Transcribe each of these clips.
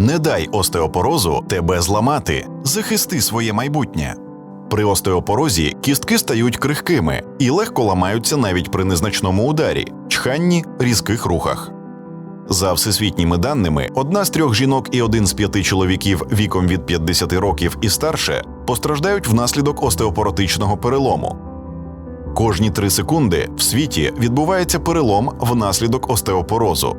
Не дай остеопорозу тебе зламати, захисти своє майбутнє. При остеопорозі кістки стають крихкими і легко ламаються навіть при незначному ударі, чханні, різких рухах. За всесвітніми даними, одна з трьох жінок і один з п'яти чоловіків віком від 50 років і старше постраждають внаслідок остеопоротичного перелому. Кожні три секунди в світі відбувається перелом внаслідок остеопорозу.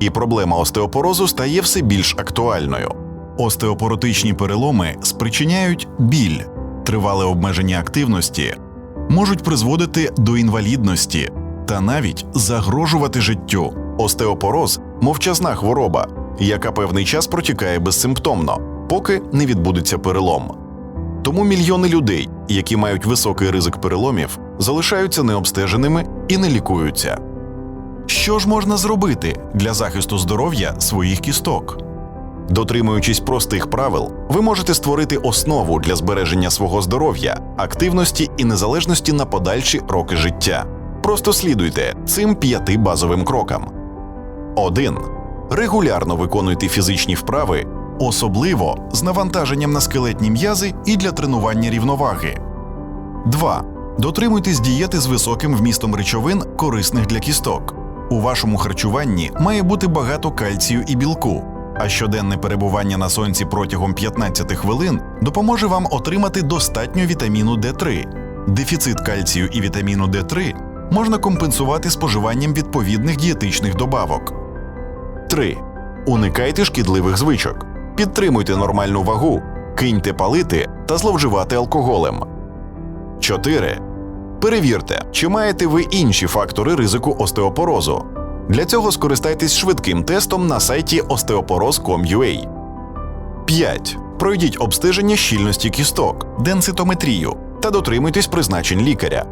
І проблема остеопорозу стає все більш актуальною. Остеопоротичні переломи спричиняють біль, тривале обмеження активності, можуть призводити до інвалідності та навіть загрожувати життю. Остеопороз мовчазна хвороба, яка певний час протікає безсимптомно, поки не відбудеться перелом. Тому мільйони людей, які мають високий ризик переломів, залишаються необстеженими і не лікуються. Що ж можна зробити для захисту здоров'я своїх кісток? Дотримуючись простих правил, ви можете створити основу для збереження свого здоров'я, активності і незалежності на подальші роки життя. Просто слідуйте цим п'яти базовим крокам. 1. Регулярно виконуйте фізичні вправи, особливо з навантаженням на скелетні м'язи і для тренування рівноваги. 2. Дотримуйтесь дієти з високим вмістом речовин, корисних для кісток. У вашому харчуванні має бути багато кальцію і білку, а щоденне перебування на сонці протягом 15 хвилин допоможе вам отримати достатньо вітаміну D3. Дефіцит кальцію і вітаміну D3 можна компенсувати споживанням відповідних дієтичних добавок. 3. Уникайте шкідливих звичок. Підтримуйте нормальну вагу, киньте палити та зловживати алкоголем. 4. Перевірте, чи маєте ви інші фактори ризику остеопорозу. Для цього скористайтесь швидким тестом на сайті osteoporoz.com.ua. 5. Пройдіть обстеження щільності кісток, денситометрію та дотримуйтесь призначень лікаря.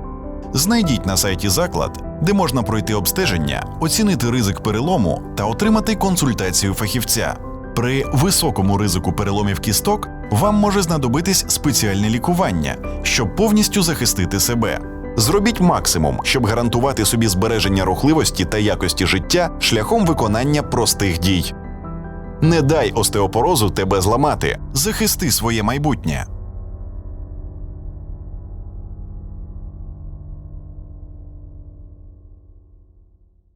Знайдіть на сайті заклад, де можна пройти обстеження, оцінити ризик перелому та отримати консультацію фахівця. При високому ризику переломів кісток вам може знадобитись спеціальне лікування, щоб повністю захистити себе. Зробіть максимум, щоб гарантувати собі збереження рухливості та якості життя шляхом виконання простих дій. Не дай остеопорозу тебе зламати, захисти своє майбутнє.